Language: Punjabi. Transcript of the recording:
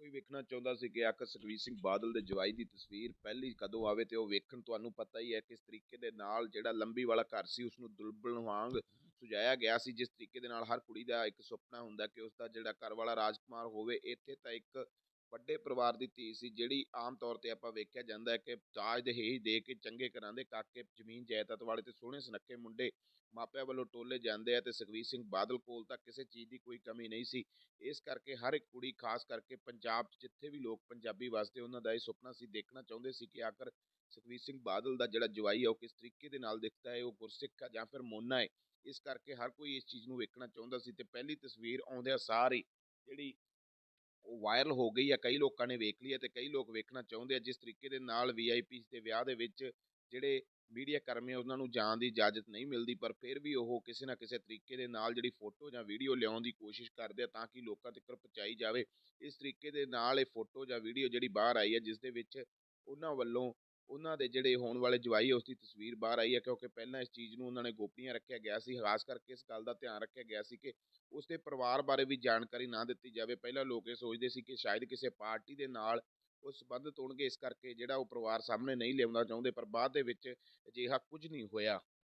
ਕੋਈ ਵੇਖਣਾ ਚਾਹੁੰਦਾ ਸੀ ਕਿ ਆਖਰ ਸੁਖਬੀਰ ਸਿੰਘ ਬਾਦਲ ਦੇ ਜਵਾਈ ਦੀ ਤਸਵੀਰ ਪਹਿਲੀ ਕਦੋਂ ਆਵੇ ਤੇ ਉਹ ਵੇਖਣ ਤੁਹਾਨੂੰ ਪਤਾ ਹੀ ਹੈ ਕਿਸ ਤਰੀਕੇ ਦੇ ਨਾਲ ਜਿਹੜਾ ਲੰਬੀ ਵਾਲਾ ਘਰ ਸੀ ਉਸ ਨੂੰ ਦੁਲਬਣ ਵਾਂਗ ਸੁਝਾਇਆ ਗਿਆ ਸੀ, ਜਿਸ ਤਰੀਕੇ ਦੇ ਨਾਲ ਹਰ ਕੁੜੀ ਦਾ ਇੱਕ ਸੁਪਨਾ ਹੁੰਦਾ ਕਿ ਉਸ ਦਾ ਜਿਹੜਾ ਘਰ ਵਾਲਾ ਰਾਜਕੁਮਾਰ ਹੋਵੇ, ਇੱਥੇ ਤਾਂ ਇੱਕ ਵੱਡੇ ਪਰਿਵਾਰ ਦੀ ਧੀ ਸੀ, ਜਿਹੜੀ ਆਮ ਤੌਰ ਤੇ ਆਪਾਂ ਵੇਖਿਆ ਜਾਂਦਾ ਹੈ ਕਿ ਦਾਜ ਦਹੇਜ ਦੇ ਕੇ ਚੰਗੇ ਘਰਾਂ ਦੇ ਕਾਕੇ ਜ਼ਮੀਨ ਜਾਇਦਾਦ ਵਾਲੇ ਤੇ ਸੋਹਣੇ ਸੁਨੱਖੇ ਮੁੰਡੇ ਮਾਪਿਆਂ ਵੱਲੋਂ ਟੋਲੇ ਜਾਂਦੇ ਆ ਤੇ ਸੁਖਬੀਰ ਸਿੰਘ ਬਾਦਲ ਕੋਲ ਤਾਂ ਕਿਸੇ ਚੀਜ਼ ਦੀ ਕੋਈ ਕਮੀ ਨਹੀਂ ਸੀ। ਇਸ ਕਰਕੇ ਹਰ ਇੱਕ ਕੁੜੀ ਖਾਸ ਕਰਕੇ ਪੰਜਾਬ 'ਚ ਜਿੱਥੇ ਵੀ ਲੋਕ ਪੰਜਾਬੀ ਵਸਦੇ ਉਹਨਾਂ ਦਾ ਇਹ ਸੁਪਨਾ ਸੀ, ਦੇਖਣਾ ਚਾਹੁੰਦੇ ਸੀ ਕਿ ਆਖਰ ਸੁਖਬੀਰ ਸਿੰਘ ਬਾਦਲ ਦਾ ਜਿਹੜਾ ਜਵਾਈ ਆ ਉਹ ਕਿਸ ਤਰੀਕੇ ਦੇ ਨਾਲ ਦਿਖਦਾ ਹੈ, ਉਹ ਗੁਰਸਿੱਖ ਆ ਜਾਂ ਫਿਰ ਮੋਨਾ ਹੈ। ਇਸ ਕਰਕੇ ਹਰ ਕੋਈ ਇਸ ਚੀਜ਼ ਨੂੰ ਵੇਖਣਾ ਚਾਹੁੰਦਾ ਸੀ ਤੇ ਪਹਿਲੀ ਤਸਵੀਰ ਆਉਂਦਿਆਂ ਸਾਰ ਹੀ ਜਿਹੜੀ ਉਹ ਵਾਇਰਲ ਹੋ ਗਈ ਆ, ਕਈ ਲੋਕਾਂ ਨੇ ਵੇਖ ਲਈ ਹੈ ਤੇ ਕਈ ਲੋਕ ਵੇਖਣਾ ਚਾਹੁੰਦੇ ਆ, ਜਿਸ ਤਰੀਕੇ ਦੇ ਨਾਲ ਵੀਆਈਪੀ ਦੇ ਵਿਆਹ ਦੇ ਵਿੱਚ ਜਿਹੜੇ ਮੀਡੀਆ ਕਰਮੀ ਆ, ਉਹਨਾਂ ਨੂੰ ਜਾਣ ਦੀ ਇਜਾਜ਼ਤ ਨਹੀਂ ਮਿਲਦੀ, ਪਰ ਫਿਰ ਵੀ ਉਹ ਕਿਸੇ ਨਾ ਕਿਸੇ ਤਰੀਕੇ ਦੇ ਨਾਲ ਜਿਹੜੀ ਫੋਟੋ ਜਾਂ ਵੀਡੀਓ ਲਿਆਉਣ ਦੀ ਕੋਸ਼ਿਸ਼ ਕਰਦੇ ਆ, ਤਾਂ ਕਿ ਲੋਕਾਂ ਤੱਕ ਪਹੁੰਚਾਈ ਜਾਵੇ। ਇਸ ਤਰੀਕੇ ਦੇ ਨਾਲ ਇਹ ਫੋਟੋ ਜਾਂ ਵੀਡੀਓ ਜਿਹੜੀ ਬਾਹਰ ਆਈ ਹੈ ਜਿਸ ਦੇ ਵਿੱਚ ਉਹਨਾਂ ਵੱਲੋਂ ਉਹਨਾਂ ਦੇ ਜਿਹੜੇ ਹੋਣ ਵਾਲੇ ਜਵਾਈ ਉਸ ਦੀ ਤਸਵੀਰ ਬਾਹਰ ਆਈ ਹੈ ਕਿਉਂਕਿ ਪਹਿਲਾਂ ਇਸ ਚੀਜ਼ ਨੂੰ ਉਹਨਾਂ ਨੇ ਗੋਪਨੀय ਰੱਖਿਆ ਗਿਆ ਸੀ, ਖਾਸ ਕਰਕੇ ਇਸ ਗੱਲ ਦਾ ਧਿਆਨ ਰੱਖਿਆ ਗਿਆ ਸੀ ਕਿ ਉਸ ਦੇ ਪਰਿਵਾਰ ਬਾਰੇ ਵੀ ਜਾਣਕਾਰੀ ਨਾ ਦਿੱਤੀ ਜਾਵੇ। ਪਹਿਲਾਂ ਲੋਕ ਇਹ ਸੋਚਦੇ ਸੀ ਕਿ ਸ਼ਾਇਦ ਕਿਸੇ ਪਾਰਟੀ ਦੇ ਨਾਲ ਉਹ ਸੰਬੰਧਿਤ ਹੋਣਗੇ ਇਸ ਕਰਕੇ ਜਿਹੜਾ ਉਹ ਪਰਿਵਾਰ ਸਾਹਮਣੇ ਨਹੀਂ ਲਿਆਉਣਾ ਚਾਹੁੰਦੇ, ਪਰ ਬਾਅਦ ਦੇ ਵਿੱਚ ਅਜਿਹਾ ਕੁਝ ਨਹੀਂ ਹੋਇਆ।